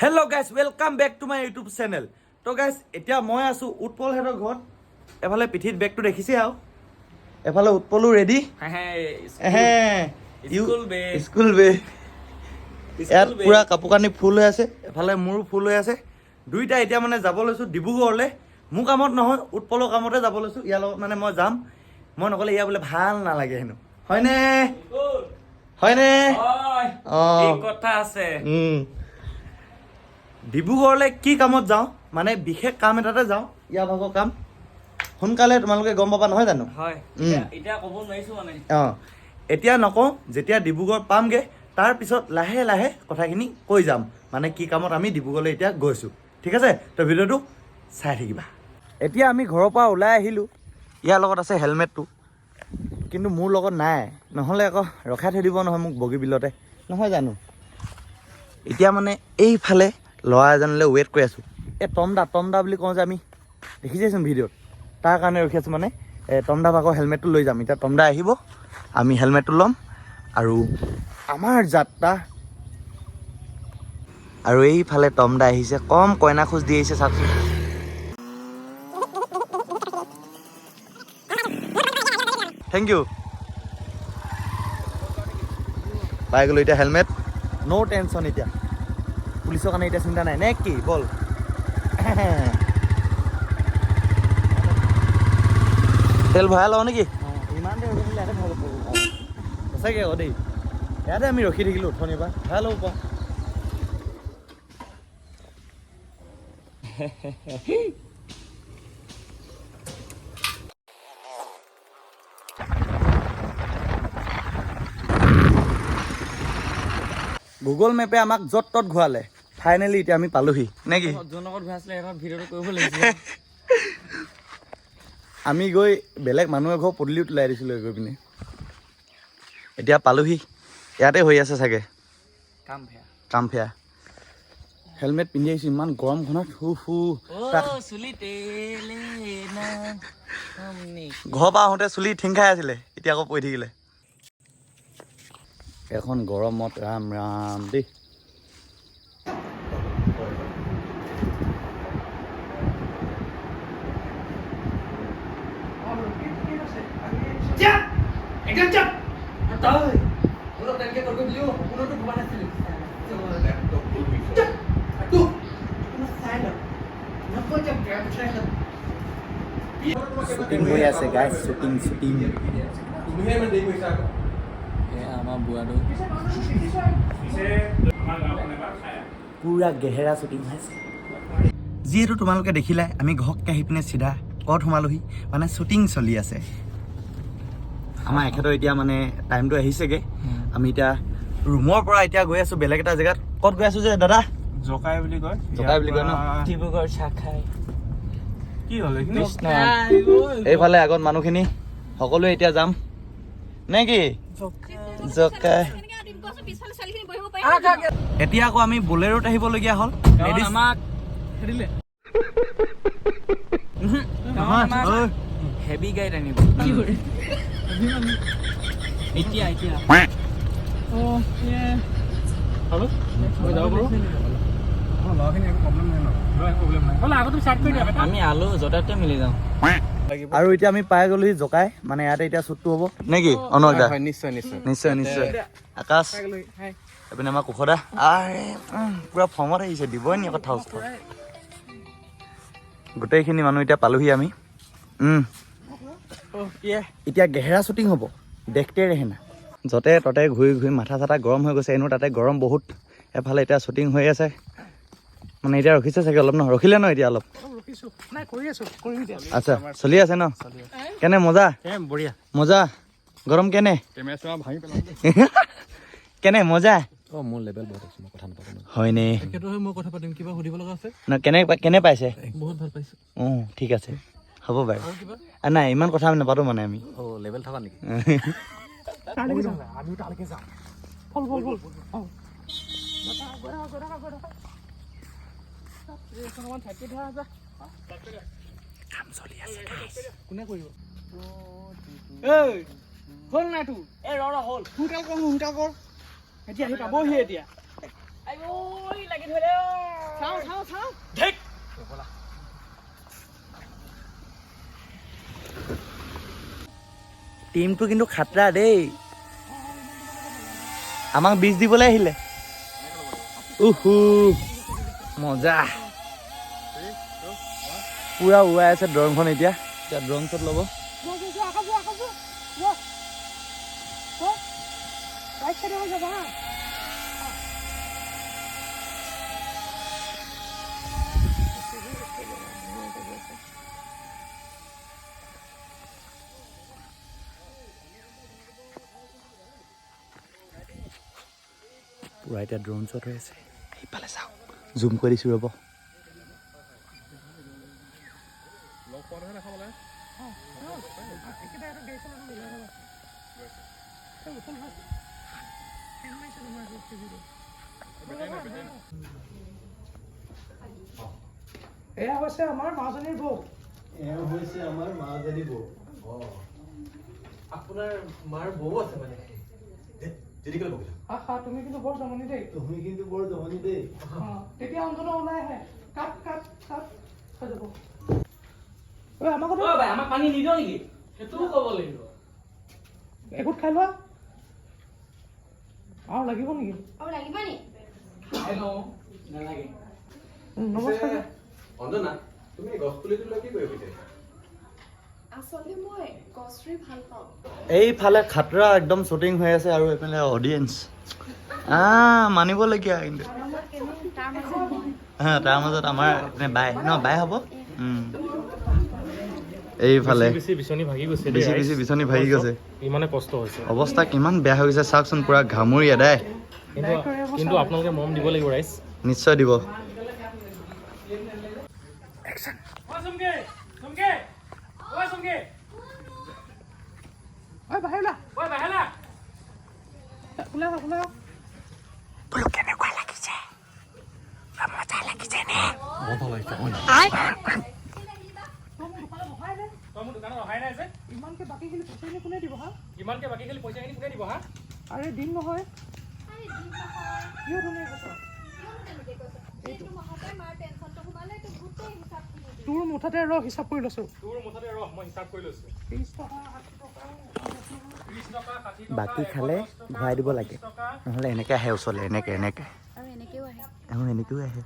Hello' guys welcome back to my YouTube channel তো guys এতিয়া মই আছোঁ উৎপল হেঁতৰ ঘৰত। এফালে পিঠিত বেগটো দেখিছে আৰু। এফালে উৎপলো ৰেডি স্কুল বে। স্কুল বে ইয়াত পূৰা কাপোৰ কানি ফুল হৈ আছে। এফালে মোৰো ফুল হৈ আছে। দুইটা এতিয়া মানে যাব লৈছোঁ ডিব্ৰুগড়লৈ। মোৰ কামত নহয় উৎপলৰ কামতে যাব লৈছোঁ। ইয়াৰ লগত মানে মই যাম। মই নগ'লে ইয়াৰ বোলে ভালো নালাগে হেনো। হয়নে? হয়নে? অঁ। কথা আছে। ডিব্ৰুগড়লৈ কি কামত যাওঁ? মানে বিশেষ কাম এটাতে যাওঁ। ইয়াৰ ভাগৰ কাম। সোনকালে তোমালোকে গম পাবা নহয় জানো? হয়। উম। এতিয়া- এতিয়া ক'ব নোৱাৰিছো মানে। অঁ। এতিয়া নকওঁ যেতিয়া ডিব্ৰুগড় পামগৈ তাৰপিছত লাহে লাহে কথাখিনি কৈ যাম। মানে কি কামত আমি ডিব্ৰুগড়লৈ এতিয়া গৈছোঁ। ঠিক আছে? তো ভিডিঅ'টো চাই থাকিবা। এতিয়া আমি ঘৰৰ পৰা ওলাই আহিলোঁ। ইয়াৰ লগত আছে হেলমেটটো। কিন্তু মোৰ লগত নাই। নহ'লে আকৌ ৰখাই থৈ দিব নহয় মোক বগীবিলতে। নহয় জানো? এতিয়া মানে এইফালে ল'ৰা এজনলৈ ৱেইট কৰি আছোঁ। এই টমদা টমদা বুলি কওঁ যে আমি দেখিছেচোন ভিডিঅ'ত তাৰ কাৰণে ৰখি আছোঁ মানে। টমদা ভাগৰ হেলমেটটো লৈ যাম। এতিয়া টমদা আহিব আমি হেলমেটটো ল'ম আৰু আমাৰ যাত্ৰা। আৰু এইফালে টমদা আহিছে কম কইনা খোজ দি আহিছে চাওকচোন। থেংক ইউ পাই গ'লো এতিয়া হেলমেট ন' টেনশ্যন এতিয়া। পুলিচৰ কাৰণে এতিয়া চিন্তা নাই। নে কি? বল। তেল ভৰাই লওঁ নেকি? ইমান দেৰি ৰখি থাকিলে ইয়াতে ভাল হ'ব। সঁচাকৈ আকৌ দেই। ইয়াতে আমি ৰখি থাকিলোঁ অথনিৰ পৰা। ভৰাই ল'ব পৰা গুগল মেপে আমাক য'ত ত'ত ঘূৰালে। ফাইনেলি এতিয়া আমি পালোহি নে কি? আমি গৈ বেলেগ মানুহ এঘৰ পদূলিত ওলাই দিছিলোঁ গৈ পিনে। এতিয়া পালোহি ইয়াতে হৈ আছে চাগে। কাম ফেয়া হেলমেট পিন্ধি আহিছোঁ ইমান গৰমখনত হু হু। ঘৰৰ পৰা আহোঁতে চুলি ঠিং খাই আছিলে এতিয়া আকৌ পৰি থাকিলে। এখন গৰমত ৰাম ৰাম দেই। শ্বুটিং হৈ আছে গাইজ শ্বুটিং শ্বুটিং এয়া আমাৰ বুঢ়াটো পূৰা গেহেৰা শ্বুটিং হৈ আছে। যিহেতু তোমালোকে দেখিলাই আমি ঘপকৈ আহি পিনে চিধা ক'ত সোমালোহি? মানে শ্বুটিং চলি আছে। আমাৰ এখেতৰ এতিয়া মানে টাইমটো আহিছেগৈ। আমি এতিয়া ৰুমৰ পৰা এতিয়া গৈ আছোঁ বেলেগ এটা জেগাত। ক'ত গৈ আছোঁ যে দাদা? জকাই বুলি কয়। জকাই বুলি কয় ন? ডিব্ৰুগড় চাখাই কি হ'ল এইফালে আগত মানুহখিনি সকলোৱে এতিয়া যাম। নে কি? জকাই। এতিয়া আকৌ আমি বলেৰোত আহিবলগীয়া হ'ল। আমাক। হেভি গাইড আনিব। এতিয়া এতিয়া আমি আলু য'তে ত'তে মিলি যাওঁ। আৰু এতিয়া আমি পাই গ'লোহি জকাই। মানে ইয়াতে এতিয়া শ্বুটটো হ'ব। নে কি অনুৰাগ দা। নিশ্চয় নিশ্চয়। নিশ্চয় নিশ্চয়। আকাশ। এইপিনে আমাৰ কুশদা আৰে পুৰা ফৰ্মত আহিছে দিবই নি কথা গোটেইখিনি মানুহ এতিয়া পালোহি আমি। উম। এতিয়া গেহেৰা শ্বুটিং হ'ব। দেখতে ৰেহেনা। য'তে ত'তে ঘূৰি ঘূৰি মাথা চাথা গৰম হৈ গৈছে। এনেও তাতে গৰম বহুত। এফালে এতিয়া শ্বুটিং হৈ আছে। মানে এতিয়া ৰখিছে চাগে অলপ ন ৰখিলে ন এতিয়া অলপ? আচ্ছা চলি আছে ন? কেনে মজা? বঢ়িয়া মজা? গৰম কেনে? কেনে মজা? হয়নে? সেইটো হৈ মই কথা পাতিম। কিবা সুধিব লগা আছে? ন কেনে কেনে পাইছে? বহুত ভালো পাইছো। অঁ ঠিক আছে। হ'ব বাৰু। আ, নাই ইমান কথা আমি নাপাতো মানে আমি। অ লেভেল থকা নেকি? আমি কাম চলি আছে কোনে কৰিব? হ'ল নাই তোৰ? এই ৰ হ'ল। সোনকাল কৰ সোনকাল কৰ। এতিয়া আহি পাবহি এতিয়া। লাগি ধৰিলে। টিমটো কিন্তু খাতৰা দেই আমাক বীজ দিবলৈ আহিলে উহু মজা পুৰা উৰাই আছে দৰংখন এতিয়া এতিয়া ড্ৰং শ্বট ল'ব পুৰা এতিয়া ড্ৰোন শ্বট হৈ আছে সেইফালে চাওক জুম কৰি দিছোঁ ৰ'ব এয়া হৈছে আমাৰ মাজনীৰ বৌ। এয়া হৈছে আমাৰ মাজনী বৌ। আপোনাৰ মাৰ বৌ আছে মানে? যেনেকৈ বকিলা আহা তুমি কিন্তু বৰ জমনি দেই। তুমি কিন্তু বৰ জমনি দেই। তেতিয়া অন্তত ওলাই আহে। কাট কাট কাট হৈ যাব। ঐ আমাৰ কথা আমাক পানী নিদিয় নেকি? সেইটোও ক'ব লাগিব। এঘুট খাই লোৱা। আৰু লাগিব নেকি? আৰু লাগিব নি? খাই লওঁ নালাগে। নমস্কাৰ। অঞ্জনা তুমি এই গছ পুলিটো লৈ কি কৰিব বিচাৰিছা আচলতে মই গছ ৰুই ভালো পাওঁ এইফালে খাতৰা একদম শ্বুটিং হৈ আছে আৰু এইফালে অডিয়েঞ্চ আ মানিবলগীয়া কিন্তু। তাৰ মাজত মই হা, তাৰ মাজত আমাৰ বাই ন বাই হ'ব? এইফালে। বেছি বিচনী ভাগি গৈছে বেছি বেছি বিচনী ভাগি গৈছে। ইমানে কষ্ট হৈছে। অৱস্থা কিমান বেয়া হৈ গৈছে চাওকচোন পুৰা ঘামুৰি এদাই কিন্তু কিন্তু আপোনালোকে মৰম দিব লাগিব ৰাইজ নিশ্চয় দিব। আহক, ওলাই আহক। তই মোৰ দোকানত অহাই নাই যে। ইমানকে বাকীখিনি পইচাখিনি কোনে দিব হা? ইমানকে বাকী খালি পইচাখিনি কোনে দিব হা? আৰে দিন নহয়। কিয় তুমি কৈছ এইটো মাহতে মাৰ পেঞ্চনটো সোমালে এইটো গোটেই হিচাপখিনি দিম। তোৰ মুঠতে ৰ হিচাপ কৰি লৈছো। তোৰ মুঠতে ৰহ মই হিচাপ কৰি লৈছো। ত্ৰিছ টকা ষাঠি টকা ত্ৰিছ টকা বাকী খালে? ঘূৰাই দিব লাগে। নহ'লে এনেকৈ আহে ওচৰলৈ এনেকৈ এনেকৈ। আৰু এনেকেও আহে।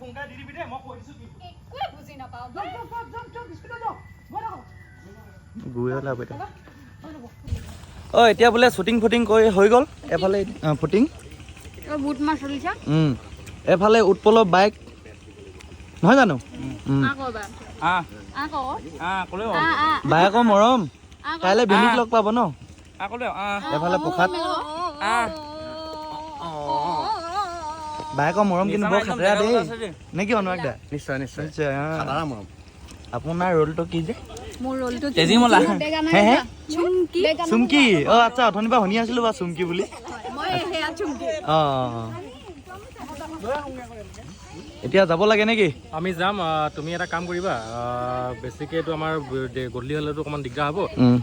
সোনকালে দি দিবি দেই মই কৈ দিছোঁ গুড়ি ওলাব এটা এতিয়া বোলে শ্বুটিং ফুটিং কৰি হৈ গ'ল। এফালে ফুটিং এফালে উৎপল বাইক নহয় জানো? বায়েকৰ মৰম। কাইলৈ বিনিক লগ পাব ন? এফালে প্ৰসাদ বায়েকৰ মৰম কিন্তু বৰ খাতিৰা দেই। নে কি অনুৰাগ দা নিশ্চয়। নিশ্চয় নিশ্চয় মৰম। আপোনাৰ ৰোলটো কি যে? মোৰ ৰোলটো তেজীমলা হে হে? চুমকি। চুমকি? অঁ আচ্ছা অথনিৰ পৰা শুনি আছিলোঁ বাৰু চুমকি বুলি। মই সেয়া চুমকি। অঁ অঁ, অঁ। এতিয়া যাব লাগে নেকি? আমি যাম তুমি এটা কাম কৰিবা আহ, বেছিকেতো আমাৰ গধূলি হ'লেতো অকণমান দিগদাৰ হ'ব।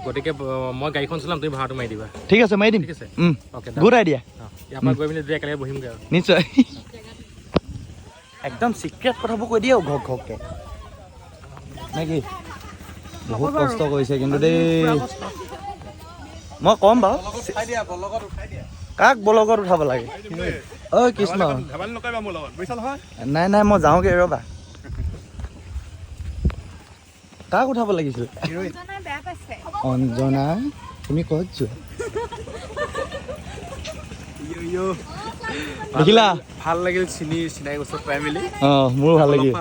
গতিকে মই গাড়ীখন চলাম তুমি ভাড়াটো মাৰি দিবা। ঠিক আছে মাৰি দিম। ঠিক আছে? অ'কে গুড আইডিয়া অঁ, ইয়াৰ পৰা গৈ মেলি দুই একেলগে বহিমগৈ আৰু। নিশ্চয়। একদম চিক্ৰেট কথাবোৰ কৈ দিয়ে ঘক ঘককে নে কি বহুত কষ্ট কৰিছে কিন্তু দেই। মই ক'ম বাৰু। কাক বলগত উঠাব লাগে? ঐ কৃষ্ণ। নাই নাই মই যাওঁগৈ ৰ'বা। কাক উঠাব লাগিছিল? অঞ্জনা তুমি ক'ত যোৱা? দেখিলা? ভাল লাগিল চিনি চিনাই গছত পাই মেলি। অঁ মোৰো ভাল লাগিল।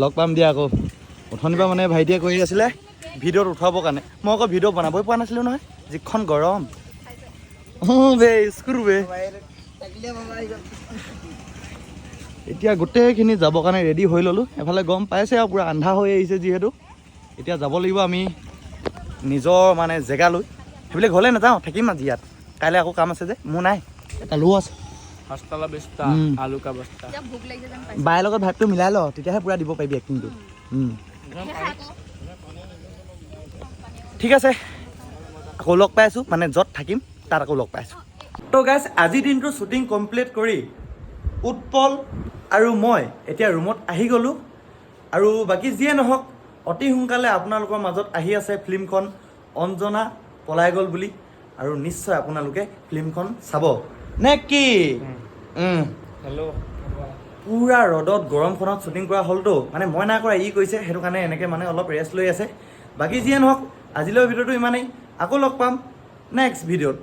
লগ পাম দিয়া আকৌ। অথনিৰ পৰা মানে ভাইটিয়ে কৰি আছিলে ভিডিঅ'ত উঠাবৰ কাৰণে। মই আকৌ ভিডিঅ' বনাবই পৰা নাছিলোঁ নহয় যিখন গৰম। অঁ বে স্কুল বে। এতিয়া গোটেইখিনি যাবৰ কাৰণে ৰেডি হৈ ল'লোঁ। এফালে গম পাইছে আৰু পূৰা আন্ধা হৈ আহিছে যিহেতু। এতিয়া যাব লাগিব আমি নিজৰ মানে জেগালৈ। সেইবিলাক ঘৰলৈ নাযাওঁ থাকিম আজি ইয়াত। কাইলৈ আকৌ কাম আছে যে মোৰ নাই। এটা লো আছে। কা বাৰ লগত ভাতটো মিলাই ল তেতিয়াহে পূৰা দিব পাৰিবি এক্টিংটো উম। ঠিক আছে আকৌ লগ পাই আছোঁ মানে য'ত থাকিম তাত আকৌ লগ পাই আছোঁ। তো গাইজ আজিৰ দিনটো শ্বুটিং কমপ্লিট কৰি উৎপল আৰু মই এতিয়া ৰুমত আহি গ'লোঁ। আৰু বাকী যিয়ে নহওক অতি সোনকালে আপোনালোকৰ মাজত আহি আছে ফিল্মখন অঞ্জনা পলাই গ'ল বুলি। আৰু নিশ্চয় আপোনালোকে ফিল্মখন চাব। নে কি। হেল্ল' পূৰা ৰ'দত গৰমখনত শ্বুটিং কৰা হ'লতো। মানে মই নাই কৰা ই কৰিছে সেইটো কাৰণে এনেকৈ মানে অলপ ৰেষ্ট লৈ আছে। বাকী যিয়ে নহওক আজিলৈ ভিডিঅ'টো ইমানেই। আকৌ লগ পাম নেক্সট ভিডিঅ'ত।